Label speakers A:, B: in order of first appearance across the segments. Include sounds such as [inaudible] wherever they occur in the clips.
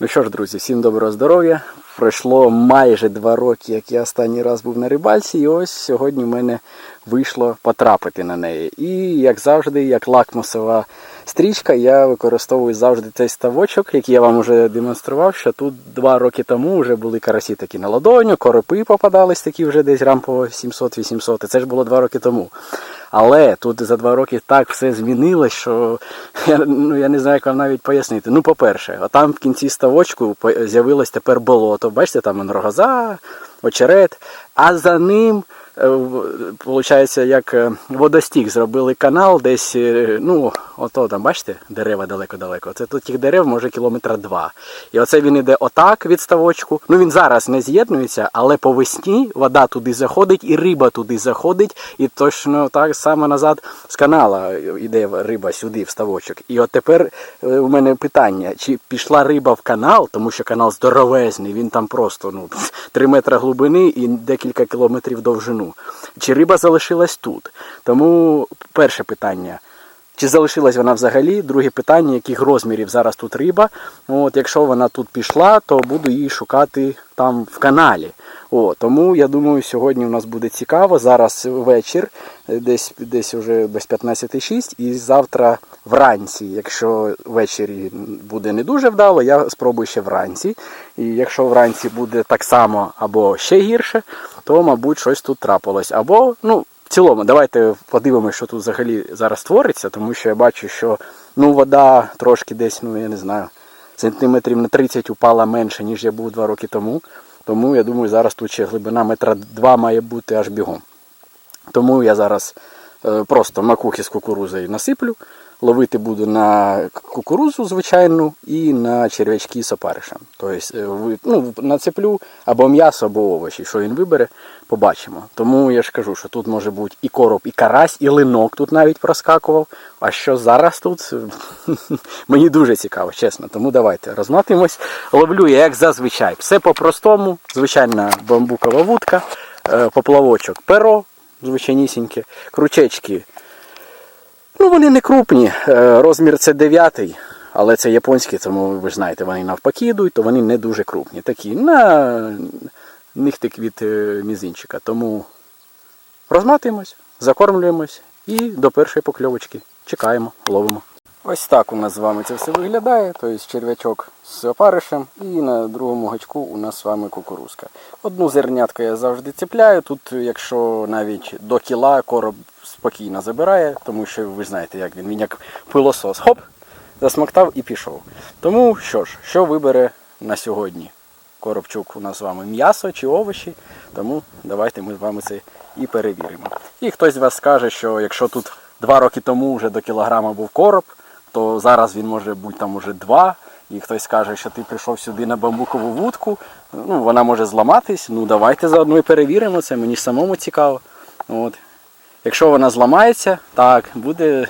A: Ну що ж, друзі, всім доброго здоров'я. Пройшло майже два роки, як я останній раз був на рибальці, і ось сьогодні в мене вийшло потрапити на неї. І як завжди, як лакмусова стрічка, я використовую завжди цей ставочок, який я вам вже демонстрував, що тут два роки тому вже були карасі такі на ладоню, коропи попадались такі вже десь грам по 700-800. І Це ж було два роки тому. Але тут за два роки так все змінилось, що [laughs] я, ну, я не знаю, як вам навіть пояснити. Ну, по-перше, там в кінці ставочку з'явилось тепер болото. Бачите, там рогоза, очерет, а за ним. Виходить, як е, водостік зробили канал десь, е, ну, ото там, бачите, дерева далеко-далеко. Це тут тих дерев може кілометра два. І оце він іде отак від ставочку. Ну він зараз не з'єднується, але по весні вода туди заходить і риба туди заходить. І точно так само назад з канала йде риба сюди, в ставочок. І от тепер е, у мене питання: чи пішла риба в канал, тому що канал здоровезний, він там просто ну, [laughs] 3 метри глибини і декілька кілометрів довжину. Чи риба залишилась тут? Тому перше питання. Чи залишилась вона взагалі? Друге питання, яких розмірів зараз тут риба. От, якщо вона тут пішла, то буду її шукати там в каналі. О, тому я думаю, сьогодні у нас буде цікаво. Зараз вечір, десь десь уже без 15.06, і завтра вранці, якщо ввечері буде не дуже вдало, я спробую ще вранці. І якщо вранці буде так само або ще гірше, то, мабуть, щось тут трапилось. Або, ну, цілому, давайте подивимося, що тут взагалі зараз твориться, тому що я бачу, що ну, вода трошки десь, ну я не знаю, сантиметрів на 30 упала менше, ніж я був два роки тому. Тому я думаю, зараз тут ще глибина метра два має бути аж бігом. Тому я зараз е, просто макухи з кукурузою насиплю, ловити буду на кукурузу звичайну і на черв'ячки з опаришем. Тобто е, ну, нацеплю або м'ясо, або овочі. Що він вибере, побачимо. Тому я ж кажу, що тут може бути і короб, і карась, і линок тут навіть проскакував. А що зараз тут? [laughs] Мені дуже цікаво, чесно. Тому давайте розматуємось. Ловлю я, як зазвичай. Все по-простому. Звичайна бамбукова вудка, е, поплавочок перо, звичайнісіньке, крючечки. Ну, вони не крупні. Е, Розмір це 9, але це японські, тому ви знаєте, вони навпаки йдуть, то вони не дуже крупні. Такі на нігтик від е, мізинчика. Тому розматуємось, закормлюємось і до першої покльовочки. Чекаємо, ловимо. Ось так у нас з вами це все виглядає. Тобто черв'ячок з опаришем і на другому гачку у нас з вами кукурузка. Одну зернятку я завжди цепляю. Тут, якщо навіть до кіла короб спокійно забирає, тому що ви знаєте, як він, він як пилосос. Хоп, засмоктав і пішов. Тому що ж, що вибере на сьогодні? Коробчук у нас з вами м'ясо чи овочі, тому давайте ми з вами це і перевіримо. І хтось з вас скаже, що якщо тут два роки тому вже до кілограма був короб, то зараз він може бути там уже два. І хтось скаже, що ти прийшов сюди на бамбукову вудку, ну вона може зламатись. Ну давайте заодно і перевіримо це, мені самому цікаво. От. Якщо вона зламається, так, буде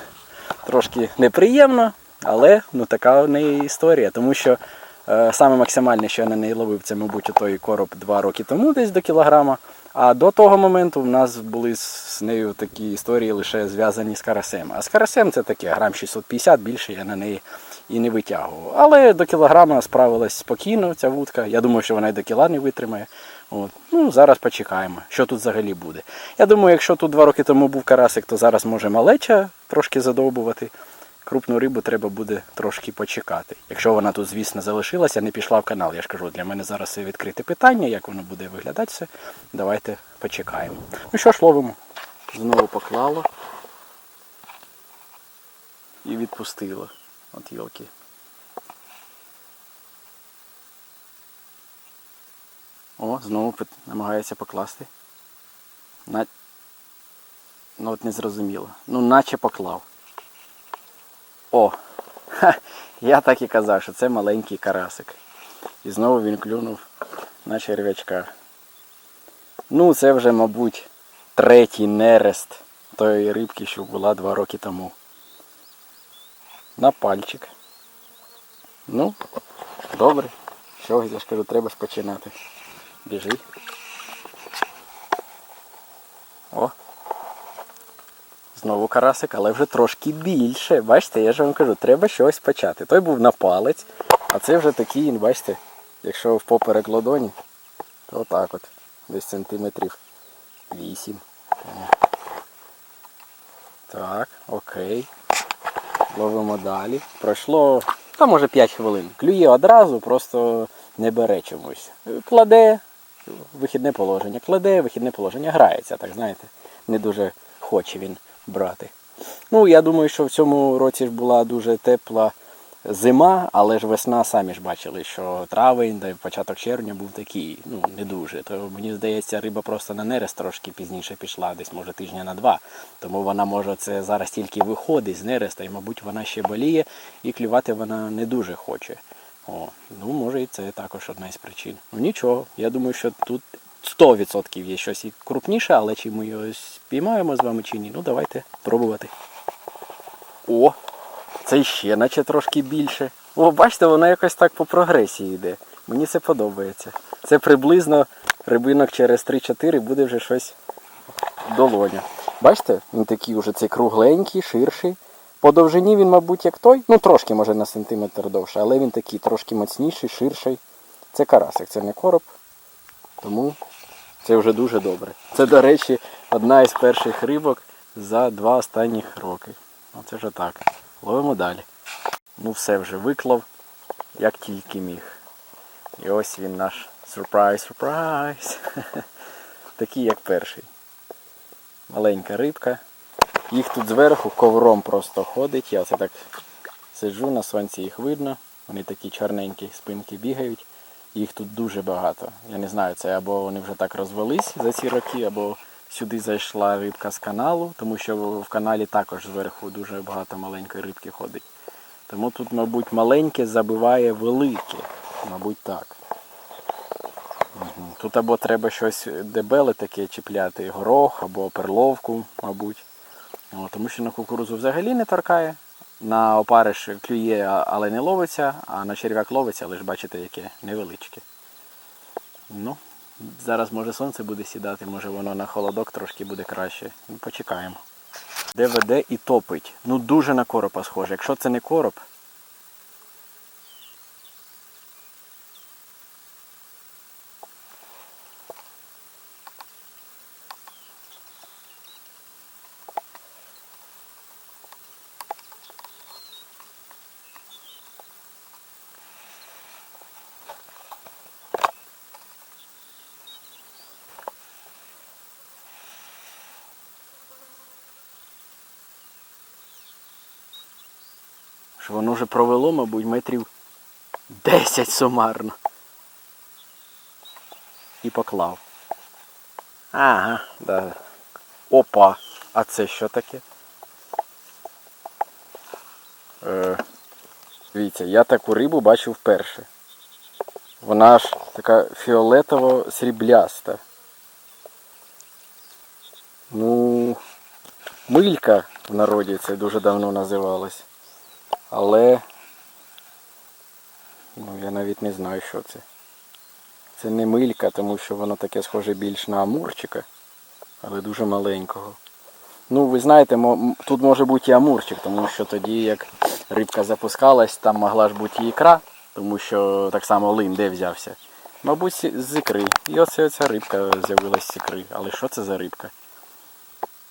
A: трошки неприємно, але ну, така в неї історія. Тому що е, саме максимальне, що я на неї ловив, це, мабуть, той короб два роки тому, десь до кілограма. А до того моменту в нас були з нею такі історії лише зв'язані з карасем. А з карасем це таке, грам 650, більше я на неї і не витягував. Але до кілограма справилась спокійно ця вудка. Я думаю, що вона й до кіла не витримає. От. Ну, зараз почекаємо, що тут взагалі буде. Я думаю, якщо тут два роки тому був карасик, то зараз може малеча трошки задовбувати. Крупну рибу треба буде трошки почекати. Якщо вона тут, звісно, залишилася, не пішла в канал. Я ж кажу, для мене зараз це відкрите питання, як воно буде виглядати все. Давайте почекаємо. Ну що ж, ловимо. Знову поклало і відпустило. От йолки. О, знову намагається покласти. На... Ну от не зрозуміло. Ну, наче поклав. О! Ха, я так і казав, що це маленький карасик. І знову він клюнув на черв'ячка. Ну, це вже, мабуть, третій нерест тої рибки, що була два роки тому. На пальчик. Ну, добре. Що, я ж кажу, треба ж починати. Біжи. О. Знову карасик, але вже трошки більше. Бачите, я ж вам кажу, треба щось почати. Той був на палець, А це вже такі, бачите, якщо в поперек ладоні, то отак от. Десь сантиметрів 8. Так, окей. Ловимо далі. Пройшло, та може 5 хвилин. Клює одразу, просто не бере чомусь. Кладе, вихідне положення, кладе, вихідне положення, грається, так знаєте. Не дуже хоче він брати. Ну, я думаю, що в цьому році ж була дуже тепла зима, але ж весна, самі ж бачили, що травень, да початок червня був такий, ну, не дуже. То мені здається, риба просто на нерест трошки пізніше пішла, десь може тижня на два. Тому вона може це зараз тільки виходить з нереста, і, мабуть, вона ще боліє, і клювати вона не дуже хоче. О, ну може і це також одна із причин. Ну нічого, я думаю, що тут 100% є щось і крупніше, але чи ми його спіймаємо з вами чи ні, ну давайте пробувати. О, це ще наче трошки більше. О, бачите, воно якось так по прогресії йде. Мені це подобається. Це приблизно рибинок через 3-4 буде вже щось долоня. Бачите, він такий вже цей кругленький, ширший. По довжині він, мабуть, як той. Ну, трошки може на сантиметр довше, але він такий трошки моцніший, ширший. Це карасик, це не короб. Тому це вже дуже добре. Це, до речі, одна із перших рибок за два останніх роки. Оце вже так. Ловимо далі. Ну все вже виклав, як тільки міг. І ось він наш сюрприз, сюрприз. [laughs] Такий, як перший. Маленька рибка. Їх тут зверху ковром просто ходить. Я оце так сиджу, на сонці їх видно. Вони такі чорненькі спинки бігають. Їх тут дуже багато. Я не знаю, це або вони вже так розвелись за ці роки, або сюди зайшла рибка з каналу, тому що в каналі також зверху дуже багато маленької рибки ходить. Тому тут, мабуть, маленьке забиває велике. Мабуть, так. Тут або треба щось дебеле таке чіпляти, горох або перловку, мабуть. Тому що на кукурузу взагалі не торкає. На опариш клює, але не ловиться, а на черв'як ловиться, але ж бачите, яке невеличке. Ну, зараз може сонце буде сідати, може воно на холодок трошки буде краще. Ну, почекаємо. Де веде і топить. Ну дуже на коропа схоже. Якщо це не короб, що воно вже провело, мабуть, метрів 10 сумарно. І поклав. Ага, да. Опа. А це що таке? Е, дивіться, я таку рибу бачив вперше. Вона ж така фіолетово-срібляста. Ну, милька в народі це дуже давно називалось. Але ну, я навіть не знаю, що це. Це не милька, тому що воно таке схоже більш на амурчика, але дуже маленького. Ну, ви знаєте, тут може бути і амурчик, тому що тоді, як рибка запускалась, там могла ж бути і ікра, тому що так само лин де взявся. Мабуть, з- ікри. І оце оця рибка з'явилась з ікри. Але що це за рибка?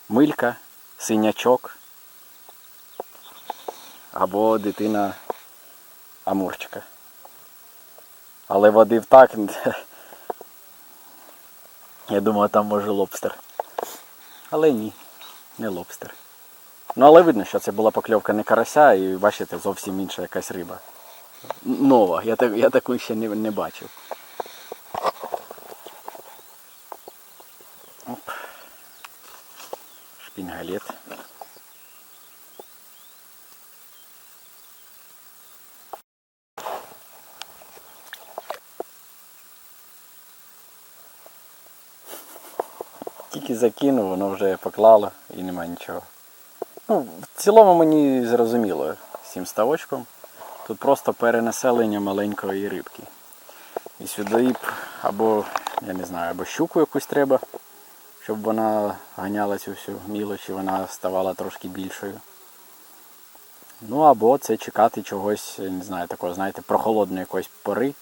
A: Милька, синячок або дитина амурчика. Але водив так. [laughs] Я думав, там може лобстер. Але ні, не лобстер. Ну але видно, що це була покльовка не карася і бачите, зовсім інша якась риба. Нова, я, так, я таку ще не, не бачив. Оп. Шпінгалет. Тільки закинув, воно вже поклало і нема нічого. Ну, в цілому мені зрозуміло з цим ставочком. Тут просто перенаселення маленької рибки. І сюди б або, я не знаю, або щуку якусь треба, щоб вона ганяла цю всю мілоч і вона ставала трошки більшою. Ну або це чекати чогось, не знаю, такого, знаєте, прохолодної якоїсь пори,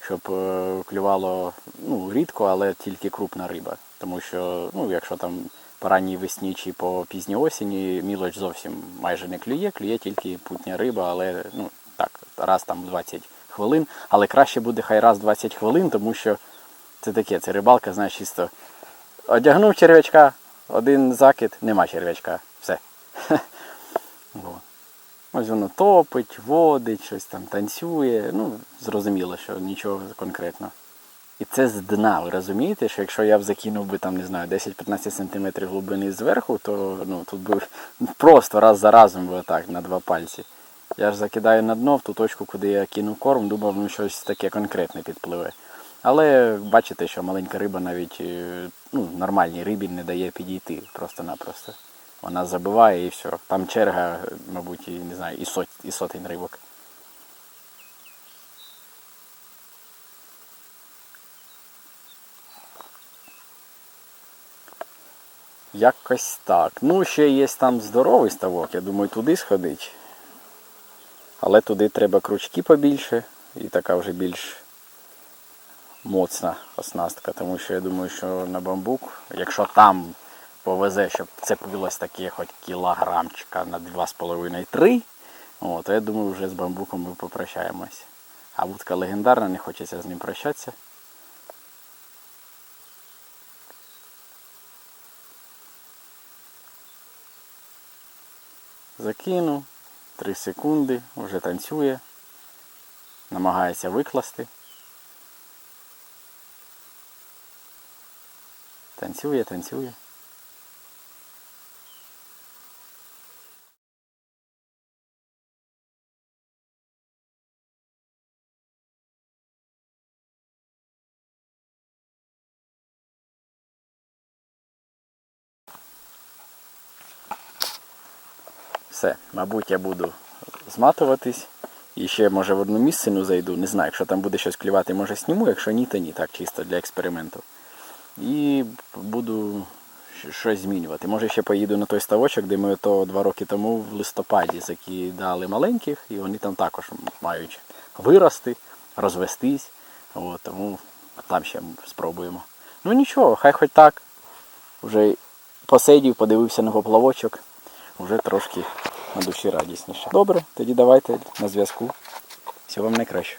A: щоб е, клювало ну, рідко, але тільки крупна риба. Тому що, ну, якщо там по ранній весні чи по пізній осені мілоч зовсім майже не клює, клює тільки путня риба, але ну, так, раз там 20 хвилин. Але краще буде хай раз 20 хвилин, тому що це таке, це рибалка, знаєш, чисто одягнув черв'ячка, один закид, нема черв'ячка. Все. [laughs] Ось воно топить, водить, щось там танцює. Ну, зрозуміло, що нічого конкретного. І це з дна. Ви розумієте, що якщо я б закинув би там, не знаю, 10-15 см глибини зверху, то ну, тут би просто раз за разом би отак на два пальці. Я ж закидаю на дно в ту точку, куди я кинув корм, думав, ну щось таке конкретне підпливе. Але бачите, що маленька риба навіть е, ну, нормальній рибі не дає підійти просто-напросто. Вона забиває і все. Там черга, мабуть, і не знаю, і, сот, і сотень рибок. Якось так. Ну, ще є там здоровий ставок, я думаю, туди сходить. Але туди треба крючки побільше і така вже більш моцна оснастка, тому що я думаю, що на бамбук, якщо там повезе, щоб цепилось таке хоч кілограмчика на 2,5-3, то я думаю, вже з бамбуком ми попрощаємось. А вудка легендарна, не хочеться з ним прощатися. Закинув, 3 секунди, вже танцює, намагається викласти. Танцює, танцює. Все, мабуть, я буду зматуватись. І ще, може, в одну місцину зайду. Не знаю, якщо там буде щось клювати, може сніму, якщо ні, то ні, так чисто для експерименту. І буду щось змінювати. Може ще поїду на той ставочок, де ми то два роки тому в листопаді закидали маленьких, і вони там також мають вирости, розвестись. От, тому там ще спробуємо. Ну нічого, хай хоч так. Вже посидів, подивився на поплавочок, вже трошки на душі радісніше. Добре, тоді давайте на зв'язку. Всього вам найкраще.